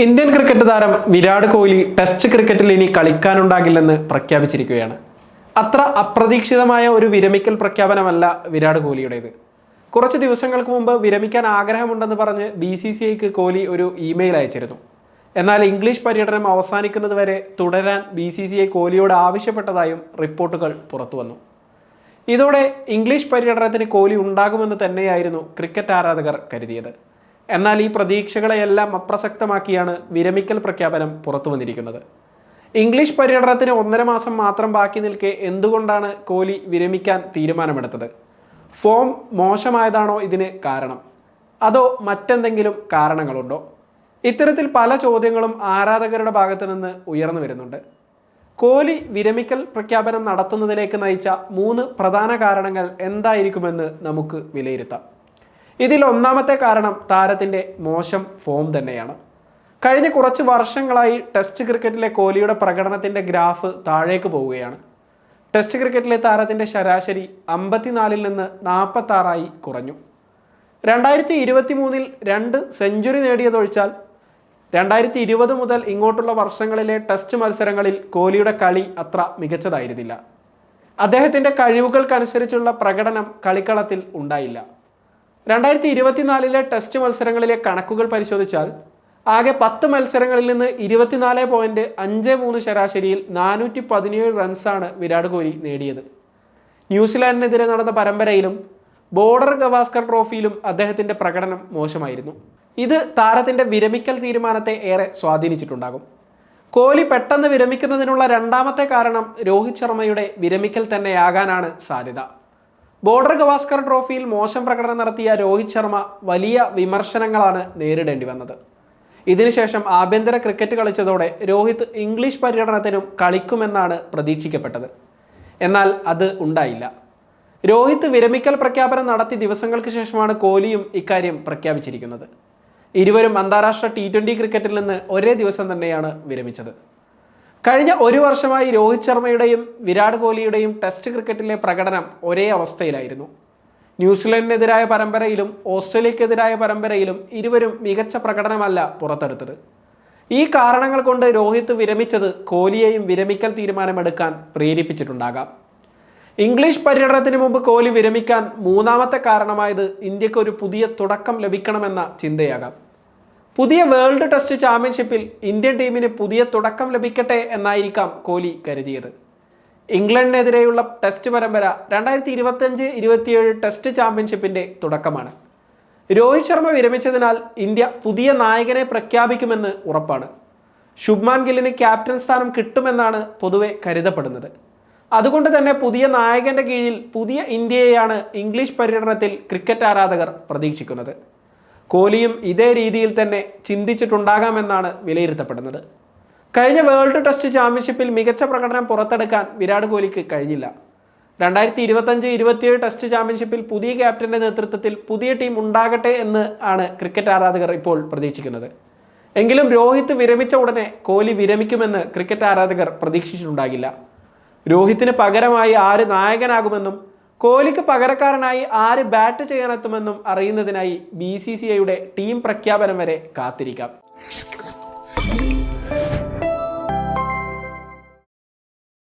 Indian cricket താരം Virat Kohli test ക്രിക്കറ്റിൽ ഇനി കളിക്കാനുണ്ടാകില്ലെന്ന് പ്രഖ്യാപിച്ചിരിക്കുകയാണ്. അത്ര അപ്രതീക്ഷിതമായ ഒരു വിരമിക്കൽ പ്രഖ്യാപനമല്ല വിരാട് കോഹ്ലിയുടേത്. കുറച്ച് ദിവസങ്ങൾക്ക് മുമ്പ് വിരമിക്കാൻ ആഗ്രഹമുണ്ടെന്ന് പറഞ്ഞ് ബി സി സി ഐക്ക് കോഹ്ലി ഒരു ഇമെയിൽ അയച്ചിരുന്നു. എന്നാൽ ഇംഗ്ലീഷ് പര്യടനം അവസാനിക്കുന്നത് വരെ തുടരാൻ ബി സി സി ഐ കോഹ്ലിയോട് ആവശ്യപ്പെട്ടതായും റിപ്പോർട്ടുകൾ പുറത്തു വന്നു. ഇതോടെ ഇംഗ്ലീഷ് പര്യടനത്തിന് കോഹ്ലി ഉണ്ടാകുമെന്ന് തന്നെയായിരുന്നു ക്രിക്കറ്റ് ആരാധകർ കരുതിയത്. എന്നാൽ ഈ പ്രതീക്ഷകളെയെല്ലാം അപ്രസക്തമാക്കിയാണ് വിരമിക്കൽ പ്രഖ്യാപനം പുറത്തു വന്നിരിക്കുന്നത്. ഇംഗ്ലീഷ് പര്യടനത്തിന് ഒന്നര മാസം മാത്രം ബാക്കി നിൽക്കെ എന്തുകൊണ്ടാണ് കോഹ്ലി വിരമിക്കാൻ തീരുമാനമെടുത്തത്? ഫോം മോശമായതാണോ ഇതിന് കാരണം? അതോ മറ്റെന്തെങ്കിലും കാരണങ്ങളുണ്ടോ? ഇത്തരത്തിൽ പല ചോദ്യങ്ങളും ആരാധകരുടെ ഭാഗത്തു നിന്ന് ഉയർന്നു വരുന്നുണ്ട്. കോഹ്ലി വിരമിക്കൽ പ്രഖ്യാപനം നടത്തുന്നതിലേക്ക് നയിച്ച മൂന്ന് പ്രധാന കാരണങ്ങൾ എന്തായിരിക്കുമെന്ന് നമുക്ക് വിലയിരുത്താം. ഇതിൽ ഒന്നാമത്തെ കാരണം താരത്തിന്റെ മോശം ഫോം തന്നെയാണ്. കഴിഞ്ഞ കുറച്ച് വർഷങ്ങളായി ടെസ്റ്റ് ക്രിക്കറ്റിലെ കോഹ്ലിയുടെ പ്രകടനത്തിന്റെ ഗ്രാഫ് താഴേക്ക് പോവുകയാണ്. ടെസ്റ്റ് ക്രിക്കറ്റിലെ താരത്തിന്റെ ശരാശരി അമ്പത്തിനാലിൽ നിന്ന് നാൽപ്പത്താറായി കുറഞ്ഞു. രണ്ടായിരത്തി ഇരുപത്തി മൂന്നിൽ രണ്ട് സെഞ്ചുറി നേടിയതൊഴിച്ചാൽ രണ്ടായിരത്തി ഇരുപത് മുതൽ ഇങ്ങോട്ടുള്ള വർഷങ്ങളിലെ ടെസ്റ്റ് മത്സരങ്ങളിൽ കോഹ്ലിയുടെ കളി അത്ര മികച്ചതായിരുന്നില്ല. അദ്ദേഹത്തിന്റെ കഴിവുകൾക്കനുസരിച്ചുള്ള പ്രകടനം കളിക്കളത്തിൽ ഉണ്ടായില്ല. രണ്ടായിരത്തി ഇരുപത്തിനാലിലെ ടെസ്റ്റ് മത്സരങ്ങളിലെ കണക്കുകൾ പരിശോധിച്ചാൽ ആകെ പത്ത് മത്സരങ്ങളിൽ നിന്ന് ഇരുപത്തിനാല് പോയിന്റ് അഞ്ച് മൂന്ന് ശരാശരിയിൽ നാനൂറ്റി പതിനേഴ് റൺസാണ് വിരാട് കോഹ്ലി നേടിയത്. ന്യൂസിലാൻഡിനെതിരെ നടന്ന പരമ്പരയിലും ബോർഡർ ഗവാസ്കർ ട്രോഫിയിലും അദ്ദേഹത്തിന്റെ പ്രകടനം മോശമായിരുന്നു. ഇത് താരത്തിന്റെ വിരമിക്കൽ തീരുമാനത്തെ ഏറെ സ്വാധീനിച്ചിട്ടുണ്ടാകും. കോഹ്ലി പെട്ടെന്ന് വിരമിക്കുന്നതിനുള്ള രണ്ടാമത്തെ കാരണം രോഹിത് ശർമ്മയുടെ വിരമിക്കൽ തന്നെയാകാനാണ് സാധ്യത. ബോർഡർ ഗവാസ്കർ ട്രോഫിയിൽ മോശം പ്രകടനം നടത്തിയ രോഹിത് ശർമ്മ വലിയ വിമർശനങ്ങളാണ് നേരിടേണ്ടി വന്നത്. ഇതിനുശേഷം ആഭ്യന്തര ക്രിക്കറ്റ് കളിച്ചതോടെ രോഹിത് ഇംഗ്ലീഷ് പര്യടനത്തിനും കളിക്കുമെന്നാണ് പ്രതീക്ഷിക്കപ്പെട്ടത്. എന്നാൽ അത് ഉണ്ടായില്ല. രോഹിത് വിരമിക്കൽ പ്രഖ്യാപനം നടത്തി ദിവസങ്ങൾക്ക് ശേഷമാണ് കോഹ്ലിയും ഇക്കാര്യം പ്രഖ്യാപിച്ചിരിക്കുന്നത്. ഇരുവരും അന്താരാഷ്ട്ര ടി ക്രിക്കറ്റിൽ നിന്ന് ഒരേ ദിവസം തന്നെയാണ് വിരമിച്ചത്. കഴിഞ്ഞ ഒരു വർഷമായി രോഹിത് ശർമ്മയുടെയും വിരാട് കോഹ്ലിയുടെയും ടെസ്റ്റ് ക്രിക്കറ്റിലെ പ്രകടനം ഒരേ അവസ്ഥയിലായിരുന്നു. ന്യൂസിലൻഡിനെതിരായ പരമ്പരയിലും ഓസ്ട്രേലിയക്കെതിരായ പരമ്പരയിലും ഇരുവരും മികച്ച പ്രകടനമല്ല പുറത്തെടുത്തത്. ഈ കാരണങ്ങൾ കൊണ്ട് രോഹിത് വിരമിച്ചത് കോഹ്ലിയെയും വിരമിക്കൽ തീരുമാനമെടുക്കാൻ പ്രേരിപ്പിച്ചിട്ടുണ്ടാകാം. ഇംഗ്ലീഷ് പര്യടനത്തിന് മുമ്പ് കോഹ്ലി വിരമിക്കാൻ മൂന്നാമത്തെ കാരണമായത് ഇന്ത്യയ്ക്ക് ഒരു പുതിയ തുടക്കം ലഭിക്കണമെന്ന ചിന്തയാകാം. പുതിയ വേൾഡ് ടെസ്റ്റ് ചാമ്പ്യൻഷിപ്പിൽ ഇന്ത്യൻ ടീമിന് പുതിയ തുടക്കം ലഭിക്കട്ടെ എന്നായിരിക്കാം കോഹ്ലി കരുതിയത്. ഇംഗ്ലണ്ടിനെതിരെയുള്ള ടെസ്റ്റ് പരമ്പര രണ്ടായിരത്തി ഇരുപത്തഞ്ച് ഇരുപത്തിയേഴ് ടെസ്റ്റ് ചാമ്പ്യൻഷിപ്പിന്റെ തുടക്കമാണ്. രോഹിത് ശർമ്മ വിരമിച്ചതിനാൽ ഇന്ത്യ പുതിയ നായകനെ പ്രഖ്യാപിക്കുമെന്ന് ഉറപ്പാണ്. ശുഭ്മാൻ ഗില്ലിന് ക്യാപ്റ്റൻ സ്ഥാനം കിട്ടുമെന്നാണ് പൊതുവെ കരുതപ്പെടുന്നത്. അതുകൊണ്ട് തന്നെ പുതിയ നായകന്റെ കീഴിൽ പുതിയ ഇന്ത്യയെയാണ് ഇംഗ്ലീഷ് പര്യടനത്തിൽ ക്രിക്കറ്റ് ആരാധകർ പ്രതീക്ഷിക്കുന്നത്. കോഹ്ലിയും ഇതേ രീതിയിൽ തന്നെ ചിന്തിച്ചിട്ടുണ്ടാകാമെന്നാണ് വിലയിരുത്തപ്പെടുന്നത്. കഴിഞ്ഞ വേൾഡ് ടെസ്റ്റ് ചാമ്പ്യൻഷിപ്പിൽ മികച്ച പ്രകടനം പുറത്തെടുക്കാൻ വിരാട് കോഹ്ലിക്ക് കഴിഞ്ഞില്ല. രണ്ടായിരത്തി ഇരുപത്തഞ്ച് ഇരുപത്തിയേഴ് ടെസ്റ്റ് ചാമ്പ്യൻഷിപ്പിൽ പുതിയ ക്യാപ്റ്റന്റെ നേതൃത്വത്തിൽ പുതിയ ടീം ഉണ്ടാകട്ടെ എന്ന് ആണ് ക്രിക്കറ്റ് ആരാധകർ ഇപ്പോൾ പ്രതീക്ഷിക്കുന്നത്. എങ്കിലും രോഹിത് വിരമിച്ച ഉടനെ കോഹ്ലി വിരമിക്കുമെന്ന് ക്രിക്കറ്റ് ആരാധകർ പ്രതീക്ഷിച്ചിട്ടുണ്ടാകില്ല. രോഹിത്തിന് പകരമായി ആര് നായകനാകുമെന്നും കോഹ്ലിക്ക് പകരക്കാരനായി ആര് ബാറ്റ് ചെയ്യാനെത്തുമെന്നും അറിയുന്നതിനായി ബി സി സി ഐയുടെ ടീം പ്രഖ്യാപനം വരെ കാത്തിരിക്കാം.